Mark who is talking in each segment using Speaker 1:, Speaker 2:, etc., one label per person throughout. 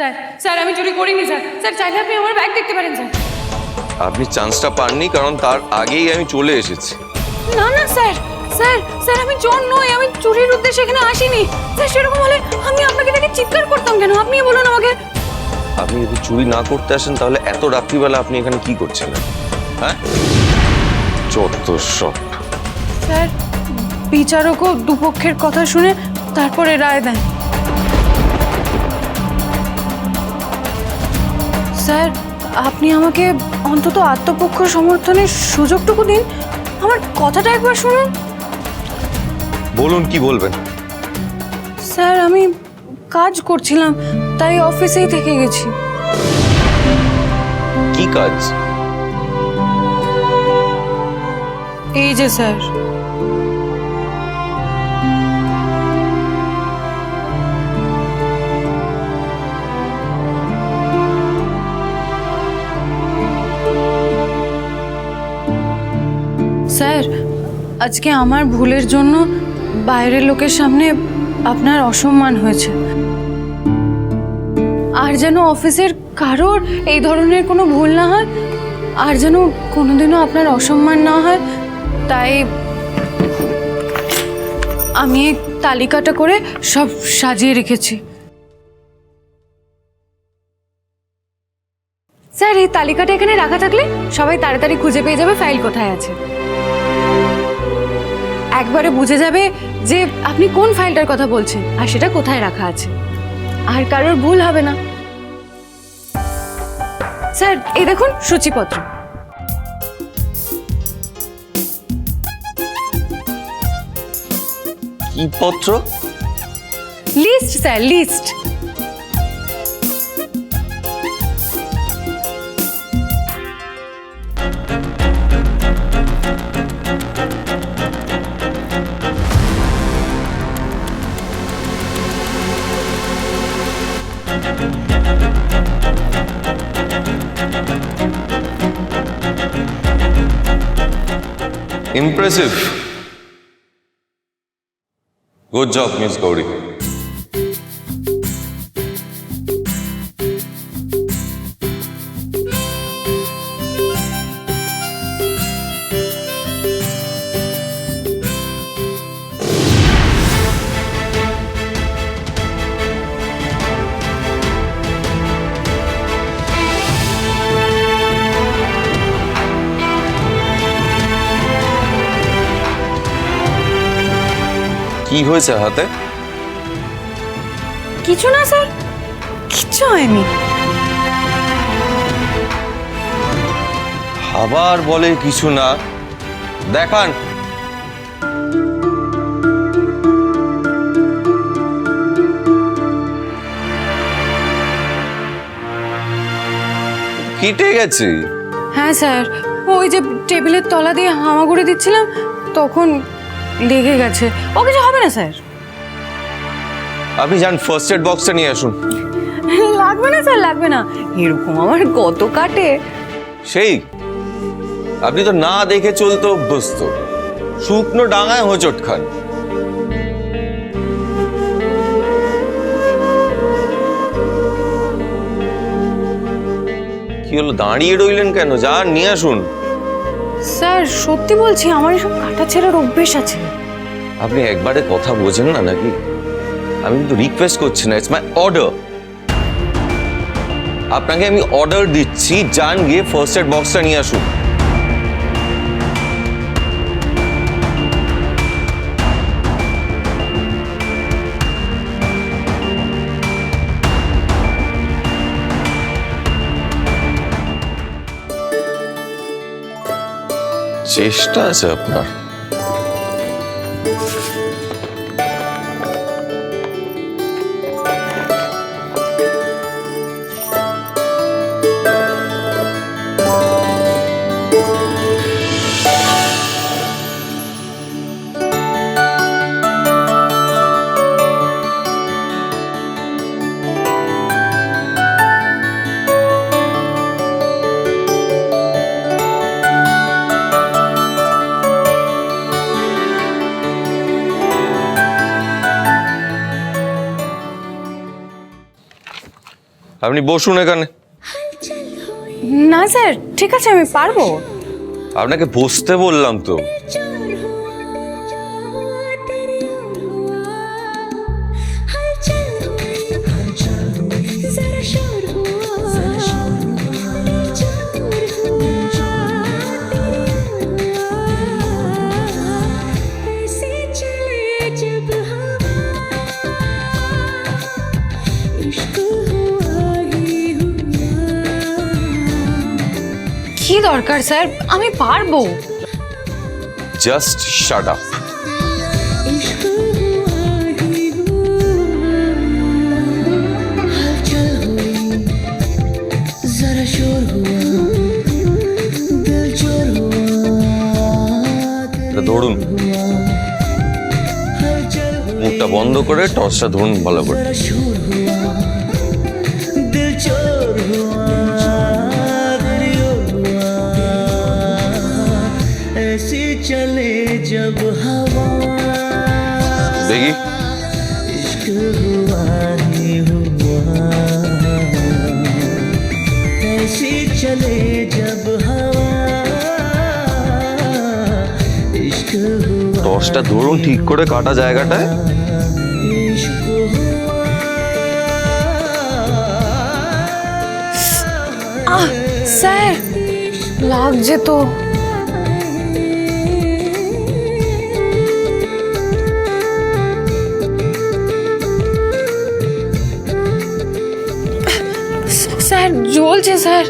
Speaker 1: Sir sir আমি চুরি করিনি স্যার। স্যার চাইলে আপনি আমার ব্যাগ দেখতে পারেন স্যার।
Speaker 2: আপনি চান্সটা পাননি কারণ তার আগেই আমি চলে এসেছি।
Speaker 1: না না স্যার। স্যার স্যার আমি চোর নই আমি চুরির উদ্দেশ্যে এখানে আসিনি। স্যার সেরকম হলে আমি আপনাকে দেখে চিৎকার করতাম কেন? আপনি বলুন আমাকে।
Speaker 2: আপনি যদি চুরি না করতে আসেন তাহলে এত রাত্রিবেলা আপনি এখানে কি করছেন হ্যাঁ? সব।
Speaker 1: স্যার বিচারকও দুপক্ষের কথা শুনে তারপরে রায় দেন। স্যার আপনি আমাকে অন্তত আত্মপক্ষ সমর্থনের সুযোগটুকু দিন। আমার কথাটা একবার শুনুন।
Speaker 2: বলুন কি বলবেন?
Speaker 1: স্যার আমি কাজ করছিলাম তাই অফিসেই থেকে গেছি।
Speaker 2: কি কাজ?
Speaker 1: এই যে স্যার। স্যার, আজকে আমার ভুলের জন্য বাইরের লোকের সামনে আপনার অসম্মান হয়েছে। আর যেন অফিসের কারোর এই ধরনের কোনো ভুল না হয়, আর যেন কোনোদিনও আপনার অসম্মান না হয়, তাই আমি তালিকাটা করে সব সাজিয়ে রেখেছি। স্যার, এই তালিকাটা এখানে রাখা থাকলে সবাই তাড়াতাড়ি খুঁজে পেয়ে যাবে ফাইল কোথায় আছে। একবারে বুঝে যাবে যে আপনি কোন ফাইলটার কথা বলছেন আর সেটা কোথায় রাখা আছে। আর কারোর ভুল হবে না। স্যার এই দেখুন সূচিপত্র।
Speaker 2: কি পত্র?
Speaker 1: List sir list.
Speaker 2: Impressive good job miss Gauri কি হয়েছে হাতে?
Speaker 1: কিছু না স্যার। কিচ্ছু হয়নি।
Speaker 2: আবার বলে কিছু না। দেখান। কেটে গেছে।
Speaker 1: হ্যাঁ স্যার। ওই যে টেবিলের তলা দিয়ে হামাগুড়ি দিচ্ছিলাম তখন লেগে গেছে। ও কিছু হবে না স্যার?
Speaker 2: আপনি যান ফার্স্ট এড বক্সটা নিয়ে আসুন।
Speaker 1: লাগবে না স্যার লাগবে না। এরকম আমার কত কাটে।
Speaker 2: সেই আপনি তো না দেখে চলতে অভ্যস্ত। শুকনো ডাঙায় হোঁচট খান। কি হলো দাঁড়িয়ে রইলেন কেন? যান নিয়ে আসুন।
Speaker 1: স্যার, সত্যি বলছি, আমার এসব কাটা ছেঁড়ার অভ্যেস আছে।
Speaker 2: আপনি একবারে কথা বোঝেন না নাকি? আমি কিন্তু রিকোয়েস্ট করছি না ইটস মাই অর্ডার আপনাকে আমি অর্ডার দিচ্ছি যান গিয়ে ফার্স্ট এড বক্সটা নিয়ে আসুন। চেষ্টা আছে আপনার। আপনি বসুন এখানে।
Speaker 1: না স্যার ঠিক আছে আমি পারব।
Speaker 2: আপনাকে বসতে বললাম তো।
Speaker 1: দরকার স্যার। আমি পারব।
Speaker 2: জাস্ট শাট আপ ধরুন মুখটা বন্ধ করে টসটা ধরুন ভালো করে।
Speaker 3: जब हवा
Speaker 2: দেখি
Speaker 3: इश्क हुआ ही हुआ ऐसी चले जब हवा इश्क हुआ
Speaker 2: টর্চটা ধরুন ঠিক করে কাটা জায়গাটায়
Speaker 3: इश्क हुआ
Speaker 1: আহ স্যার লাগছে তো আমার জ্বলছে স্যার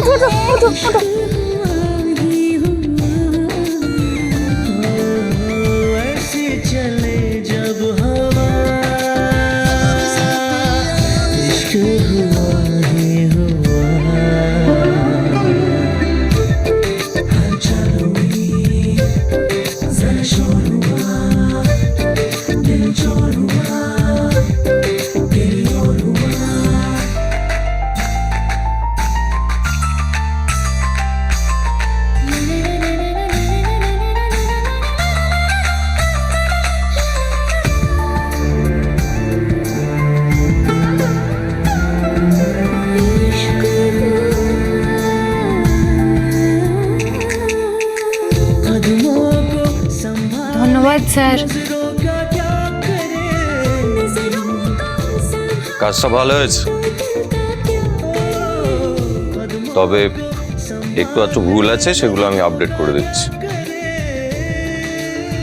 Speaker 3: 오토 오토
Speaker 1: 오토 স্যার
Speaker 2: কাজটা ভালো হয়েছে। তবে একটু একটু ভুল আছে সেগুলো আমি আপডেট করে দিচ্ছি।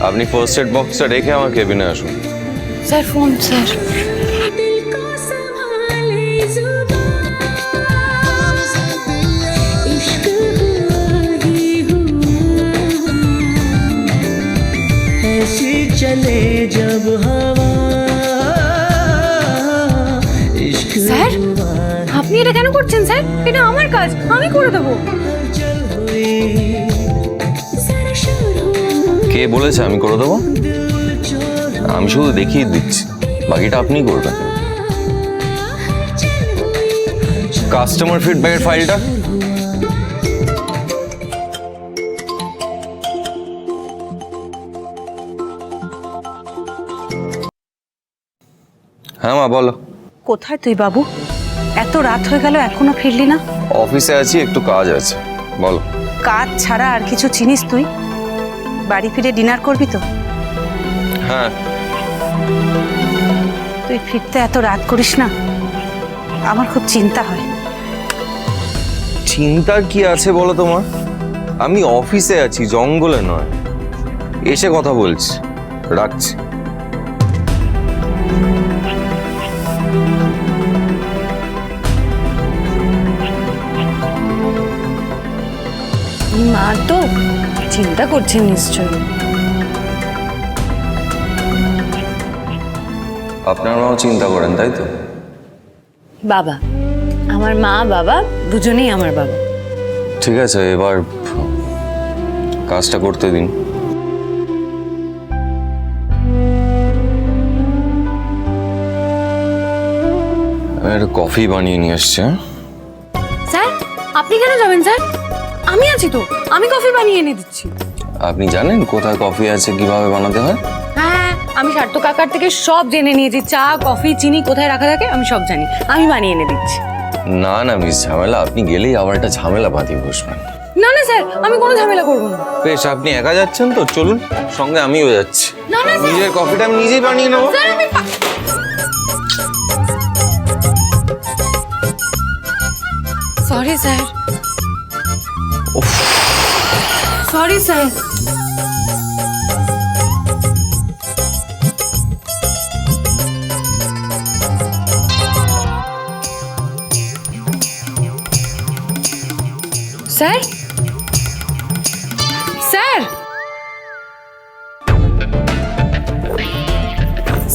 Speaker 2: আপনি ফার্স্ট এড বক্সটা রেখে আমার কেবিনে আসুন।
Speaker 1: স্যার ফোন স্যার এটা আমার কাজ আমি করে দেবো।
Speaker 2: কে বলেছে আমি করে দেবো? আমি শুধু দেখিয়ে দিচ্ছি বাকিটা আপনি করবেন। কাস্টমার ফিডব্যাকের ফাইলটা হ্যাঁ মা বলো।
Speaker 4: কোথায় তুই বাবু? এত রাত হয়ে গেল এখনও ফিরলি না?
Speaker 2: অফিসে আছি একটু কাজ আছে। বলো।
Speaker 4: কাজ ছাড়া আর কিছু চিনিস তুই? বাড়ি ফিরে ডিনার করবি তো?
Speaker 2: হ্যাঁ।
Speaker 4: তুই ফিরতে এত রাত করিস না। আমার খুব চিন্তা হয়।
Speaker 2: চিন্তার কি আছে বলো তোমার আমি অফিসে আছি জঙ্গলে নয়। এসে কথা বলছি। রাখছি।
Speaker 1: চিন্তা করছেন নিশ্চয়
Speaker 2: আপনার মাও চিন্তা করেন তাই তো?
Speaker 1: বাবা আমার মা বাবা দুজনেই আমার বাবা।
Speaker 2: ঠিক আছে এবার কাজটা করতে দিন। কফি বানিয়ে নিয়ে এসছি হ্যাঁ?
Speaker 1: স্যার আপনি কেন যাবেন স্যার? আমি আছি তো। আমি কফি বানিয়ে এনে দিচ্ছি।
Speaker 2: আপনি জানেন কোথায় কফি আছে কীভাবে বানাতে হয়?
Speaker 1: হ্যাঁ আমি সার্থ কাকার থেকে সব জেনে নিয়েছি। চা কফি চিনি কোথায় রাখা থাকে আমি সব জানি। আমি বানিয়ে এনে দিচ্ছি।
Speaker 2: না না মিস ঝামেলা। আপনি গেলেই আবার একটা ঝামেলা বাঁধিয়ে বসবেন।
Speaker 1: না না স্যার আমি কোনো ঝামেলা করব না।
Speaker 2: বেশ আপনি একা যাচ্ছেন তো চলুন। সঙ্গে আমিও যাচ্ছি।
Speaker 1: না না স্যার।
Speaker 2: নিজের কফিটা আমি নিজেই বানিয়ে নেব।
Speaker 1: স্যার আমি sorry sir. Sorry, sir. Sir? Sir?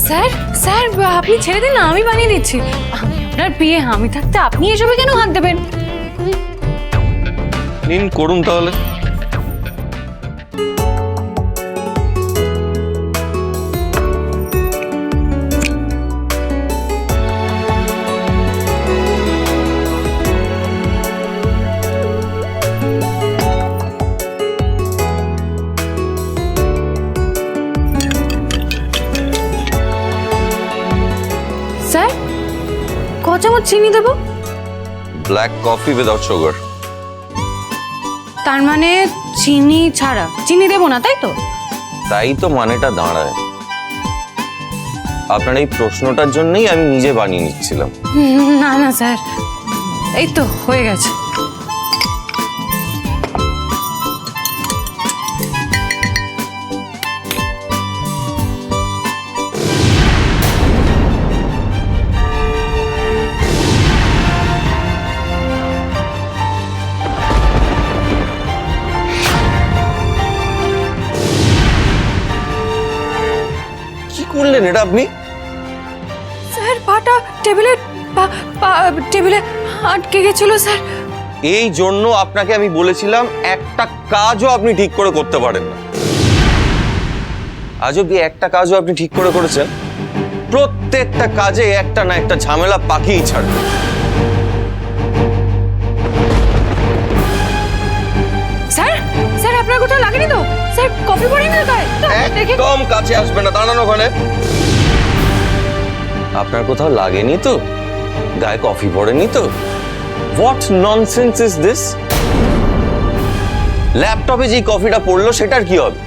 Speaker 1: Sir sir, আপনি ছেড়ে দিন আমি বানিয়ে দিচ্ছি। আপনার বিয়ে, আমি থাকতে আপনি এসবে কেন হাত দেবেন?
Speaker 2: নিন, করুন তাহলে।
Speaker 1: চিনি দেব?
Speaker 2: ব্ল্যাক কফি উইদাউট সুগার
Speaker 1: তার মানে চিনি ছাড়া। চিনি দেব না তাই তো?
Speaker 2: তাই তো মানেটা দাঁড়ায়। আপনার এই প্রশ্নটার জন্যই আমি নিজে বানিয়ে নিচ্ছিলাম।
Speaker 1: না না স্যার। এই তো হয়ে গেছে।
Speaker 2: করলেন এটা আপনি?
Speaker 1: স্যার পাটা টেবিলে টেবিলে আটকে গেছিল স্যার।
Speaker 2: এই জন্য আপনাকে আমি বলেছিলাম একটা কাজও আপনি ঠিক করে করতে পারেন না। আজ অব্দি একটা কাজও আপনি ঠিক করে করেছেন। প্রত্যেকটা কাজে একটা না একটা ঝামেলা পাকিয়েই ছাড়বে।
Speaker 1: কোথাও লাগেনি তো? স্যার পড়েনি তো?
Speaker 2: একদম কাছে আসবে না, দাঁড়ানো ওখানে। আপনার কোথাও লাগেনি তো? গায়ে কফি পড়েনি তো? হোয়াট ননসেন্স ইজ দিস ল্যাপটপে যে কফিটা পড়ল, সেটার কি হবে?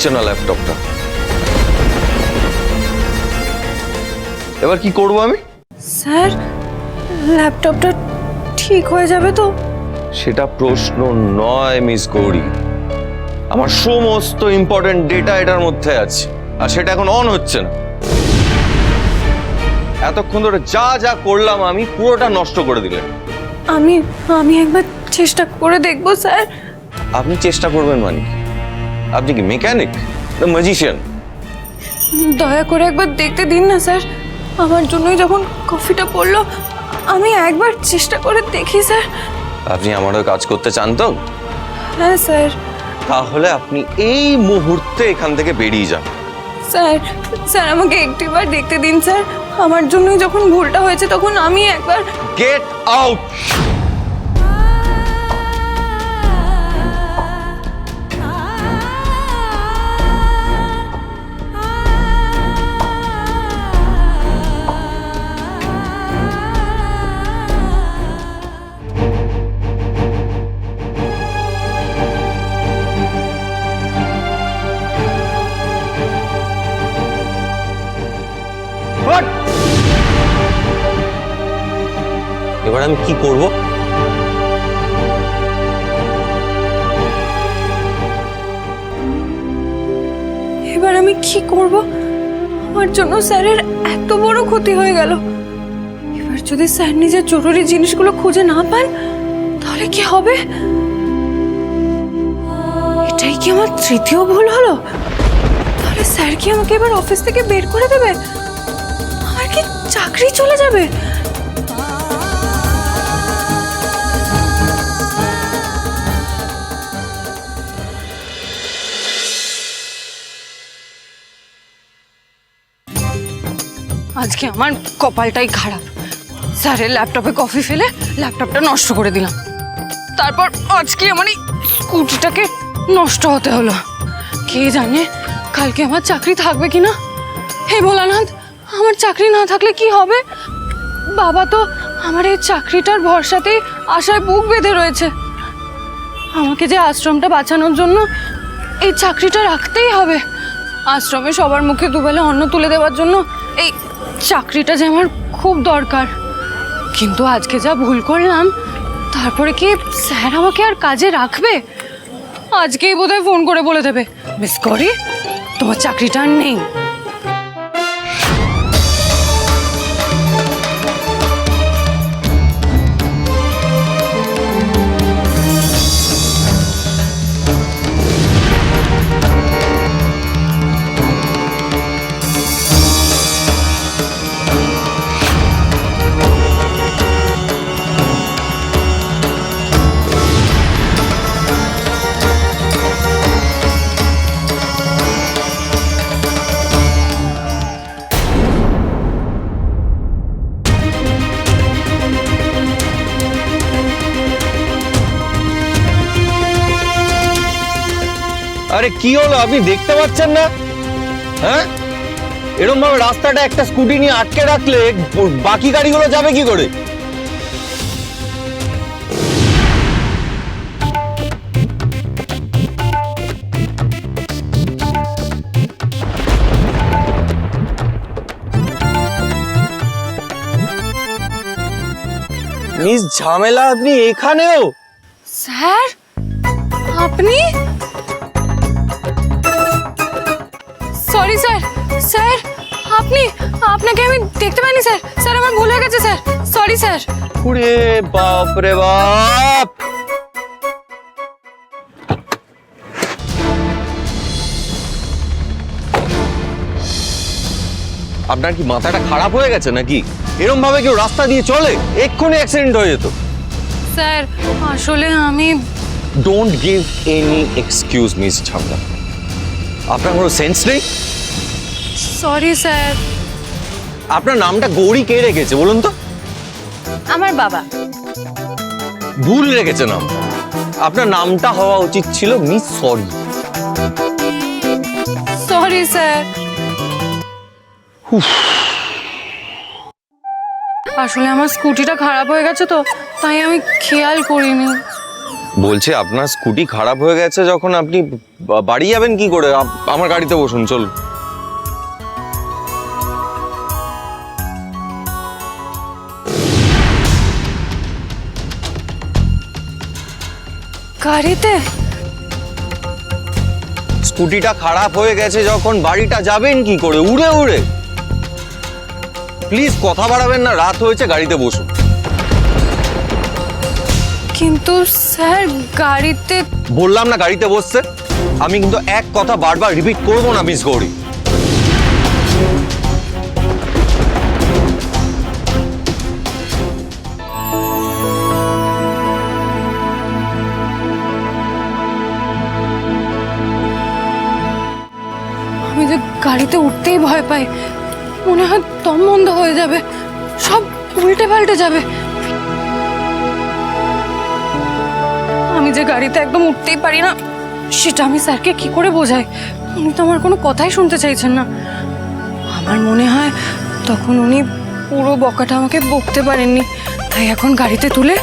Speaker 2: হচ্ছে না ল্যাপটপটা এবার কি করব আমি?
Speaker 1: স্যার ল্যাপটপটা ঠিক হয়ে যাবে তো?
Speaker 2: সেটা প্রশ্ন নয় মিস গৌরী। আমার সমস্ত ইম্পর্টেন্ট ডেটা এটার মধ্যে আছে আর সেটা এখন অন হচ্ছে না। এতক্ষণ ধরে যা যা করলাম আমি পুরোটা নষ্ট করে দিলেন।
Speaker 1: আমি আমি একবার চেষ্টা করে দেখব স্যার।
Speaker 2: আপনি চেষ্টা করবেন মানে? আপনি কি মেকানিক না ম্যাজিশিয়ান
Speaker 1: দয়া করে একবার দেখতে দিন না স্যার। আমার জন্যই যখন কফিটা পড়ল আমি একবার চেষ্টা করে দেখি স্যার।
Speaker 2: আপনি আমারও কাজ করতে চান তো?
Speaker 1: হ্যাঁ স্যার।
Speaker 2: তাহলে আপনি এই মুহূর্তে এখান থেকে বেরিয়ে যান।
Speaker 1: স্যার স্যার আমাকে একটিবার দেখতে দিন স্যার। আমার জন্যই যখন ভুলটা হয়েছে তখন আমি একবার
Speaker 2: গেট আউট করব।
Speaker 1: এবার আমি কি করব? আমার জন্য স্যারের এত বড় ক্ষতি হয়ে গেল। এবার যদি স্যার নিজের জরুরি জিনিসগুলো খুঁজে না পান, তাহলে কি হবে? এটাই কি আমার তৃতীয় ভুল হলো? তাহলে স্যার কি আমাকে এবার অফিস থেকে বের করে দেবে? আমার কি চাকরি চলে যাবে? আজকে আমার কপালটাই খারাপ। স্যারের ল্যাপটপে কফি ফেলে ল্যাপটপটা নষ্ট করে দিলাম। তারপর আজকে আমার এই স্কুটিটাকে নষ্ট হতে হলো। কে জানে কালকে আমার চাকরি থাকবে কি না হে ভোলানাথ, আমার চাকরি না থাকলে কি হবে? বাবা তো আমার এই চাকরিটার ভরসাতেই আশায় বুক বেঁধে রয়েছে। আমাকে যে আশ্রমটা বাঁচানোর জন্য এই চাকরিটা রাখতেই হবে। আশ্রমে সবার মুখে দুবেলা অন্ন তুলে দেওয়ার জন্য এই চাকরিটা যে আমার খুব দরকার। কিন্তু আজকে যা ভুল করলাম, তারপরে কি স্যার আমাকে আর কাজে রাখবে? আজকেই বোধহয় ফোন করে বলে দেবে। মিস করি, তোমার চাকরিটা আর নেই।
Speaker 2: কি হলো? আপনি দেখতে পাচ্ছেন না? হ্যাঁ? এরকম ভাবে রাস্তাটা একটা স্কুটি নিয়ে আটকে রাখলে বাকি গাড়িগুলো যাবে কি করে? মিস ঝামেলা আপনি এখানেও?
Speaker 1: স্যার, আপনি? সরি স্যার স্যার আপনি আপনাকে আমি দেখতে পাইনি স্যার স্যার আমার ভুল হয়ে গেছে স্যার সরি স্যার
Speaker 2: ওরে বাপ রে বাপ! আপনার কি মাথাটা খারাপ হয়ে গেছে নাকি? এরম ভাবে কেউ রাস্তা দিয়ে চলে এক্ষুনি অ্যাক্সিডেন্ট হয়ে যেত।
Speaker 1: স্যার আসলে আমি
Speaker 2: don't give any excuse miss Chhamda আপনার কোনো সেন্স নেই?
Speaker 1: সরি স্যার
Speaker 2: আপনার নামটা গৌরী কে রেখেছে বলুন তো?
Speaker 1: আমার বাবা।
Speaker 2: ভুল রেখেছে নাম। আপনার নামটা হওয়া উচিত ছিল মিস সরি।
Speaker 1: সরি স্যার আসলে আমার স্কুটিটা খারাপ হয়ে গেছে তো তাই আমি খেয়াল করিনি।
Speaker 2: বলছে আপনার স্কুটি খারাপ হয়ে গেছে যখন আপনি বাড়ি যাবেন কি করে? আমার গাড়িতে বসুন চল
Speaker 1: গাড়িতে?
Speaker 2: স্কুটিটা খারাপ হয়ে গেছে যখন বাড়িটা যাবেন কি করে? উড়ে উড়ে। প্লিজ কথা বাড়াবেন না রাত হয়েছে গাড়িতে বসুন।
Speaker 1: কিন্তু স্যার গাড়িতে
Speaker 2: বললাম না গাড়িতে বসছে। আমি কিন্তু এক কথা বারবার রিপিট করব না মিস গৌরী।
Speaker 1: আমি যে গাড়িতে উঠতেই ভয় পাই মনে হয় দম বন্ধ হয়ে যাবে সব উল্টে পাল্টে যাবে। আমি যে গাড়িতে একদম উঠতেই পারি না, সেটা আমি স্যারকে কি করে বোঝাই? উনি তো আমার কোনো কথাই শুনতে চাইছেন না। আমার মনে হয় তখন উনি পুরো বকাটা আমাকে বকতে পারেননি। তাই এখন গাড়িতে তুলে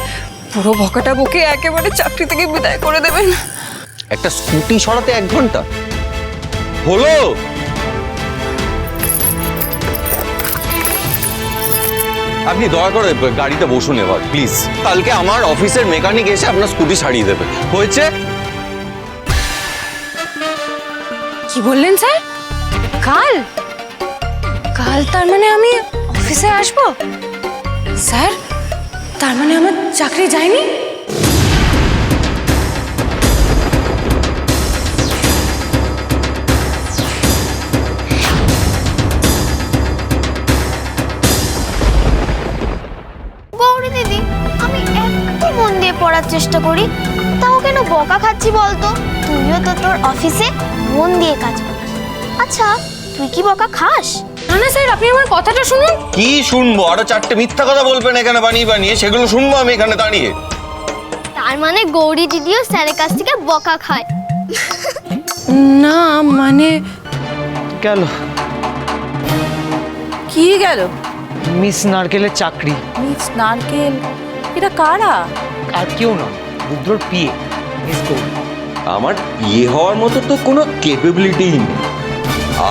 Speaker 1: পুরো বকাটা বকে একেবারে চাকরি থেকে বিদায় করে দেবেন।
Speaker 2: একটা স্কুটি সরাতে এক ঘণ্টা। হলো? আপনি দয়া করে গাড়িতে বসুন এবার প্লিজ কালকে আমার অফিসের মেকানিক এসে আপনার স্কুটি সারিয়ে দেবে। হয়েছে?
Speaker 1: কি বললেন স্যার? কাল? কাল তার মানে আমি অফিসে আসব? স্যার, তার মানে আমার চাকরি যায়নি?
Speaker 5: পড়ার চেষ্টা করি। তাও কেন বকা খাচ্ছি বলতো? তুইও তো তোর অফিসে মন দিয়ে কাজ করিস। আচ্ছা তুই কি বকা খাস?
Speaker 1: না না স্যার আপনি আমার কথাটা শুনুন।
Speaker 2: কি শুনব? আরও চারটে মিথ্যা কথা বলবেন এখানে বানিয়ে বানিয়ে? সেগুলো শুনব আমি এখানে দাঁড়িয়ে।
Speaker 5: তার মানে গৌরী দিদিও স্যারের কাছ থেকে বকা খায়।
Speaker 1: না মানে
Speaker 6: গেল।
Speaker 4: কি গেল?
Speaker 6: মিস নারকেলের চাকরি।
Speaker 4: মিস নারকেল এটা কারা?
Speaker 6: আর কেউ নয় রুদ্রর পিয়ে মিস গৌরী
Speaker 2: আমার বিয়ে হওয়ার মতো তো কোনো ক্যাপেবিলিটিই নেই।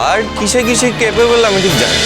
Speaker 2: আর কিসে কিসে ক্যাপেবল আমি ঠিক জানি